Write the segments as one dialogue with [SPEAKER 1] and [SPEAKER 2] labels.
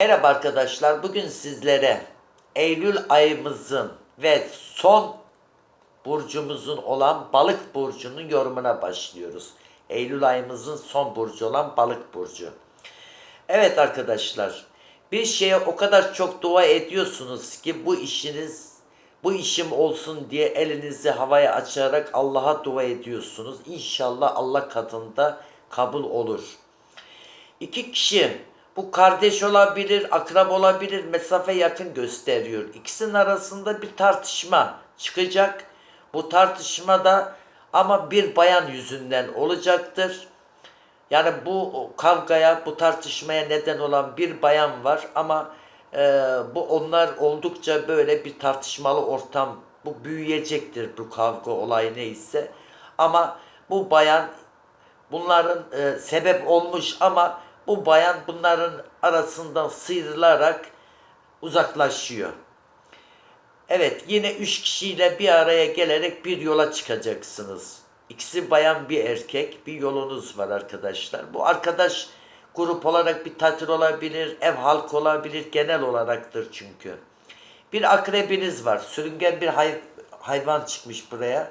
[SPEAKER 1] Merhaba arkadaşlar. Bugün sizlere Eylül ayımızın ve son burcumuzun olan balık burcunun yorumuna başlıyoruz. Eylül ayımızın son burcu olan balık burcu. Evet arkadaşlar. Bir şeye o kadar çok dua ediyorsunuz ki bu işiniz bu işim olsun diye elinizi havaya açarak Allah'a dua ediyorsunuz. İnşallah Allah katında kabul olur. İki kişi bu kardeş olabilir, akrab olabilir, mesafe yakın gösteriyor. İkisinin arasında bir tartışma çıkacak. Bu tartışma da ama bir bayan yüzünden olacaktır. Yani bu kavgaya, bu tartışmaya neden olan bir bayan var ama e, bu onlar oldukça böyle bir tartışmalı ortam, bu büyüyecektir bu kavga olayı neyse. Ama bu bayan bunların e, sebep olmuş ama bu bayan bunların arasından sıyrılarak uzaklaşıyor. Evet yine üç kişiyle bir araya gelerek bir yola çıkacaksınız. İkisi bayan bir erkek bir yolunuz var arkadaşlar. Bu arkadaş grup olarak bir tatil olabilir, ev halkı olabilir, genel olaraktır çünkü. Bir akrebiniz var. Sürüngen bir hay- hayvan çıkmış buraya.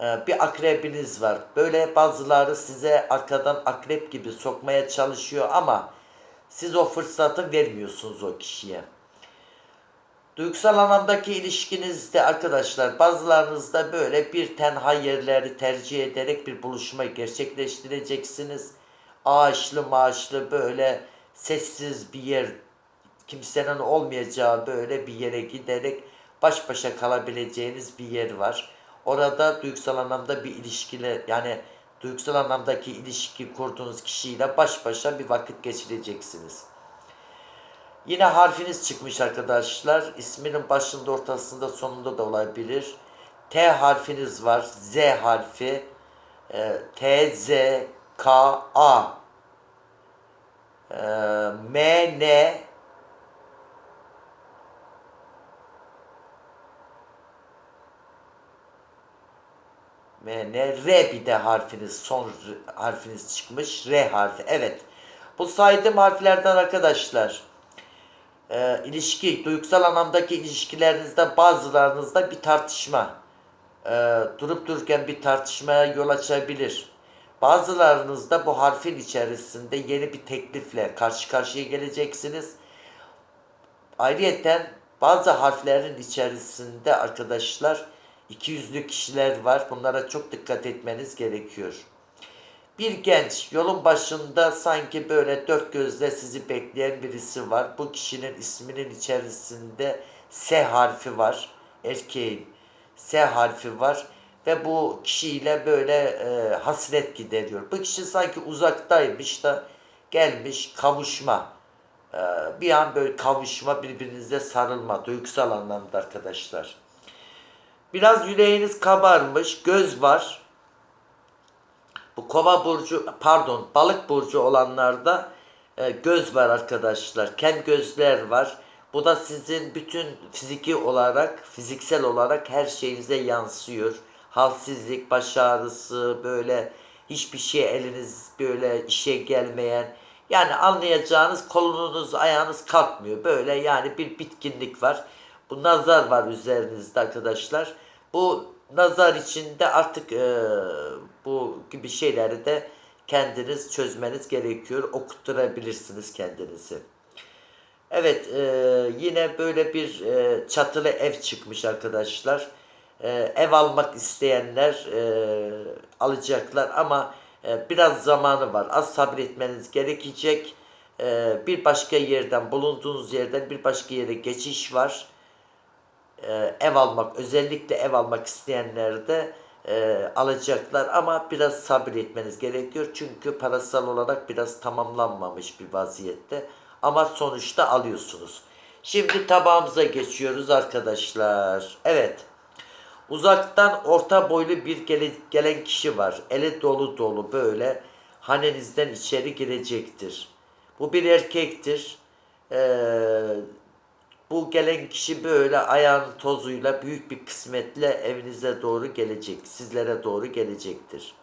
[SPEAKER 1] Ee, bir akrebiniz var. Böyle bazıları size arkadan akrep gibi sokmaya çalışıyor ama siz o fırsatı vermiyorsunuz o kişiye. Duygusal anlamdaki ilişkinizde arkadaşlar bazılarınızda böyle bir tenha yerleri tercih ederek bir buluşma gerçekleştireceksiniz. Ağaçlı maaşlı böyle sessiz bir yer kimsenin olmayacağı böyle bir yere giderek baş başa kalabileceğiniz bir yer var. Orada duygusal anlamda bir ilişkiyle yani duygusal anlamdaki ilişki kurduğunuz kişiyle baş başa bir vakit geçireceksiniz. Yine harfiniz çıkmış arkadaşlar. İsminin başında, ortasında, sonunda da olabilir. T harfiniz var. Z harfi. E, T, Z, K, A. E, M, N. M, N, R bir de harfiniz, son harfiniz çıkmış. R harfi. Evet. Bu saydığım harflerden arkadaşlar e, ilişki, duygusal anlamdaki ilişkilerinizde bazılarınızda bir tartışma, e, durup dururken bir tartışmaya yol açabilir. Bazılarınızda bu harfin içerisinde yeni bir teklifle karşı karşıya geleceksiniz. Ayrıyeten bazı harflerin içerisinde arkadaşlar iki yüzlü kişiler var. Bunlara çok dikkat etmeniz gerekiyor. Bir genç yolun başında sanki böyle dört gözle sizi bekleyen birisi var. Bu kişinin isminin içerisinde S harfi var. Erkeğin S harfi var ve bu kişiyle böyle e, hasret gideriyor. Bu kişi sanki uzaktaymış da gelmiş kavuşma. E, bir an böyle kavuşma birbirinize sarılma duygusal anlamda arkadaşlar. Biraz yüreğiniz kabarmış, göz var. Bu kova burcu pardon balık burcu olanlarda e, göz var arkadaşlar. Kem gözler var. Bu da sizin bütün fiziki olarak, fiziksel olarak her şeyinize yansıyor. Halsizlik, baş ağrısı, böyle hiçbir şey eliniz böyle işe gelmeyen. Yani anlayacağınız kolunuz, ayağınız kalkmıyor. Böyle yani bir bitkinlik var. Bu nazar var üzerinizde arkadaşlar. Bu nazar içinde artık e, bu gibi şeyleri de kendiniz çözmeniz gerekiyor. Okutturabilirsiniz kendinizi. Evet e, yine böyle bir e, çatılı ev çıkmış arkadaşlar. E, ev almak isteyenler e, alacaklar ama e, biraz zamanı var. Az sabretmeniz gerekecek. E, bir başka yerden bulunduğunuz yerden bir başka yere geçiş var e, ev almak özellikle ev almak isteyenler de e, alacaklar ama biraz sabretmeniz gerekiyor çünkü parasal olarak biraz tamamlanmamış bir vaziyette ama sonuçta alıyorsunuz. Şimdi tabağımıza geçiyoruz arkadaşlar. Evet. Uzaktan orta boylu bir gele- gelen kişi var. Eli dolu dolu böyle hanenizden içeri girecektir. Bu bir erkektir. Ee, bu gelen kişi böyle ayağının tozuyla büyük bir kısmetle evinize doğru gelecek. Sizlere doğru gelecektir.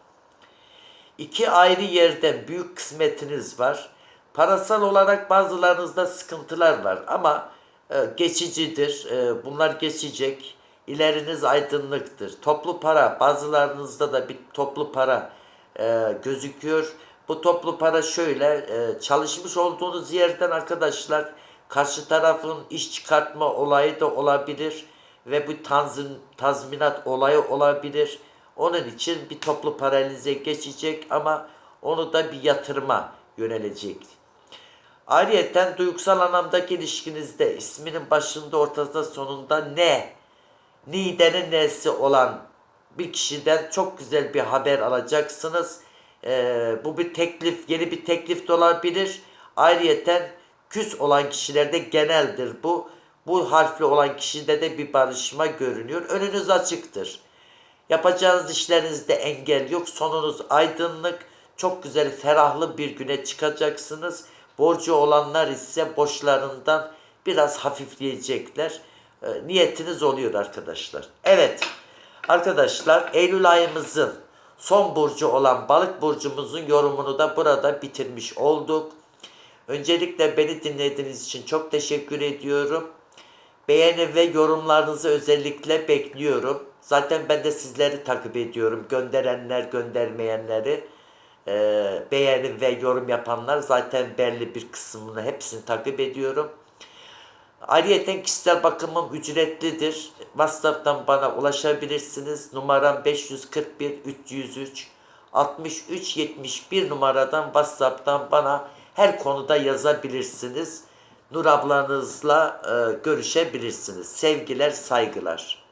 [SPEAKER 1] İki ayrı yerden büyük kısmetiniz var. Parasal olarak bazılarınızda sıkıntılar var ama e, geçicidir. E, bunlar geçecek. İleriniz aydınlıktır. Toplu para bazılarınızda da bir toplu para e, gözüküyor. Bu toplu para şöyle e, çalışmış olduğunuz yerden arkadaşlar karşı tarafın iş çıkartma olayı da olabilir ve bu tanzim, tazminat olayı olabilir. Onun için bir toplu para elinize geçecek ama onu da bir yatırıma yönelecek. Ayrıyeten duygusal anlamdaki ilişkinizde isminin başında ortasında sonunda ne? Nidenin nesi olan bir kişiden çok güzel bir haber alacaksınız. Ee, bu bir teklif, yeni bir teklif de olabilir. Ayrıyeten küs olan kişilerde geneldir bu. Bu harfli olan kişide de bir barışma görünüyor. Önünüz açıktır. Yapacağınız işlerinizde engel yok. Sonunuz aydınlık. Çok güzel, ferahlı bir güne çıkacaksınız. Borcu olanlar ise borçlarından biraz hafifleyecekler. E, niyetiniz oluyor arkadaşlar. Evet. Arkadaşlar Eylül ayımızın son burcu olan balık burcumuzun yorumunu da burada bitirmiş olduk. Öncelikle beni dinlediğiniz için çok teşekkür ediyorum. Beğeni ve yorumlarınızı özellikle bekliyorum. Zaten ben de sizleri takip ediyorum. Gönderenler, göndermeyenleri. Ee, beğeni ve yorum yapanlar zaten belli bir kısmını hepsini takip ediyorum. Ayrıca kişisel bakımım ücretlidir. WhatsApp'tan bana ulaşabilirsiniz. Numaram 541 303 63 71 numaradan WhatsApp'tan bana her konuda yazabilirsiniz. Nur ablanızla e, görüşebilirsiniz. Sevgiler, saygılar.